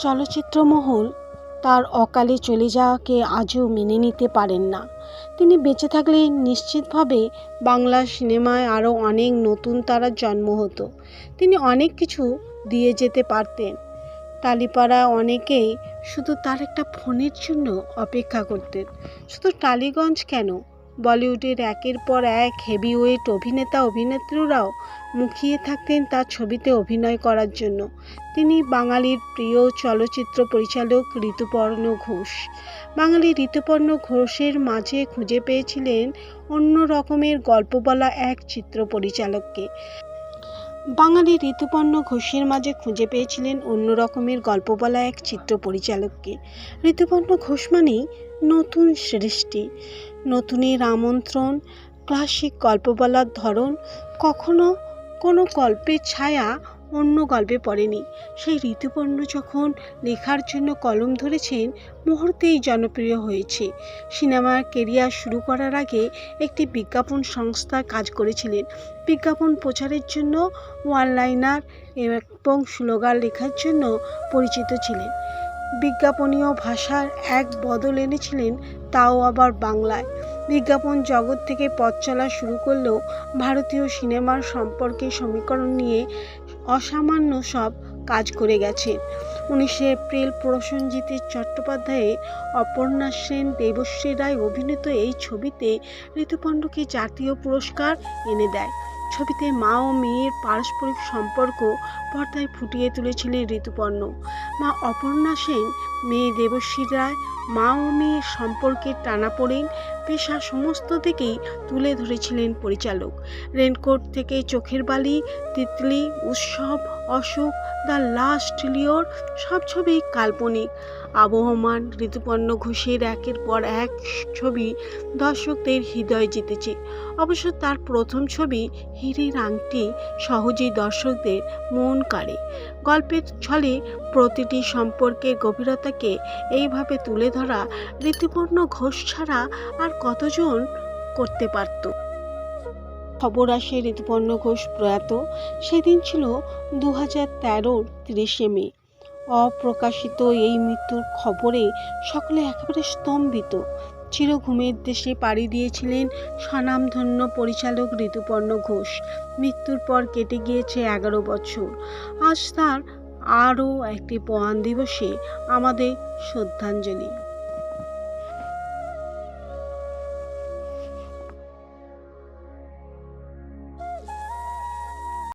চলচ্চিত্রমহল তার অকালে চলে যাওয়াকে আজও মেনে নিতে পারেন না। তিনি বেঁচে থাকলে নিশ্চিতভাবে বাংলা সিনেমায় আরও অনেক নতুন তারার জন্ম হতো। তিনি অনেক কিছু দিয়ে যেতে পারতেন। টালিপাড়া অনেকেই শুধু তার একটা ফোনের জন্য অপেক্ষা করতেন। শুধু টালিগঞ্জ কেন? বলিউডের একের পর এক হেভিওয়েট অভিনেতা অভিনেত্রীরাও মুখিয়ে থাকতেন তার ছবিতে অভিনয় করার জন্য। তিনি বাঙালির প্রিয় চলচ্চিত্র পরিচালক ঋতুপর্ণ ঘোষ। বাঙালি ঋতুপর্ণ ঘোষের মাঝে খুঁজে পেয়েছিলেন অন্য রকমের গল্প বলা এক চিত্র পরিচালককে। বাঙালি ঋতুপর্ণ ঘোষের মাঝে খুঁজে পেয়েছিলেন অন্য রকমের গল্প বলা এক চিত্র পরিচালককে। ঋতুপর্ণ ঘোষ মানেই নতুন সৃষ্টি। নতুনের আমন্ত্রণ, ক্লাসিক গল্প বলার ধরন, কখনো কোনো গল্পের ছায়া অন্য গল্পে পড়েনি। সেই ঋতুপর্ণ যখন লেখার জন্য কলম ধরেছেন, মুহূর্তেই জনপ্রিয় হয়েছে। সিনেমার কেরিয়ার শুরু করার আগে একটি বিজ্ঞাপন সংস্থায় কাজ করেছিলেন। বিজ্ঞাপন প্রচারের জন্য ওয়ান লাইনার এবং স্লোগান লেখার জন্য পরিচিত ছিলেন। বিজ্ঞাপনীয় ভাষার এক বদল এনেছিলেন তাও আবার বাংলায়। বিজ্ঞাপন জগৎ থেকে পথ চলা শুরু করলেও ভারতীয় সিনেমার সম্পর্কে সমীকরণ নিয়ে অসামান্য সব কাজ করে গেছেন উনিশে এপ্রিল প্রসেনজিতের চট্টোপাধ্যায়ের অপর্ণা সেন, দেবশ্রী রায় অভিনীত এই ছবিতে ঋতুপণ্ডকে জাতীয় পুরস্কার এনে দেয়। ছবিতে মা ও মেয়ের পারস্পরিক সম্পর্ক পর্দায় ফুটিয়ে তুলেছিলেন ঋতুপর্ণ। মা অপর্ণা সেন, মেয়ে দেবশ্রী রায়, মা ও মেয়ের সম্পর্কের টানাপোড়েন, পেশা সমস্ত দিকেই তুলে ধরেছিলেন পরিচালক। রেনকোট থেকে চোখের বালি, তিতলি, উৎসব, অশোক, দ্য লাস্ট লিওর, সব ছবি কাল্পনিক। আবহমান, ঋতুপর্ণ ঘোষের একের পর এক ছবি দর্শকদের হৃদয় জিতেছে। অবশ্য তার প্রথম ছবি হীরের আংটি সহজেই দর্শকদের মন কাড়ে। গল্পের ছলে প্রতিটি সম্পর্কের গভীরতাকে এইভাবে তুলে ধরা ঋতুপর্ণ ঘোষ ছাড়া আর কতজন করতে পারত? খবর আসে ঋতুপর্ণ ঘোষ প্রয়াত। সেদিন ছিল দু হাজার তেরোর তিরিশে মে। অপ্রকাশিত এই মৃত্যুর খবরে সকলে একেবারে স্তম্ভিত। চিরঘুমের দেশে পাড়ি দিয়েছিলেন স্বনামধন্য পরিচালক ঋতুপর্ণ ঘোষ। মৃত্যুর পর কেটে গিয়েছে এগারো বছর। আজ তার আরও একটি প্রয়াণ দিবসে আমাদের শ্রদ্ধাঞ্জলি।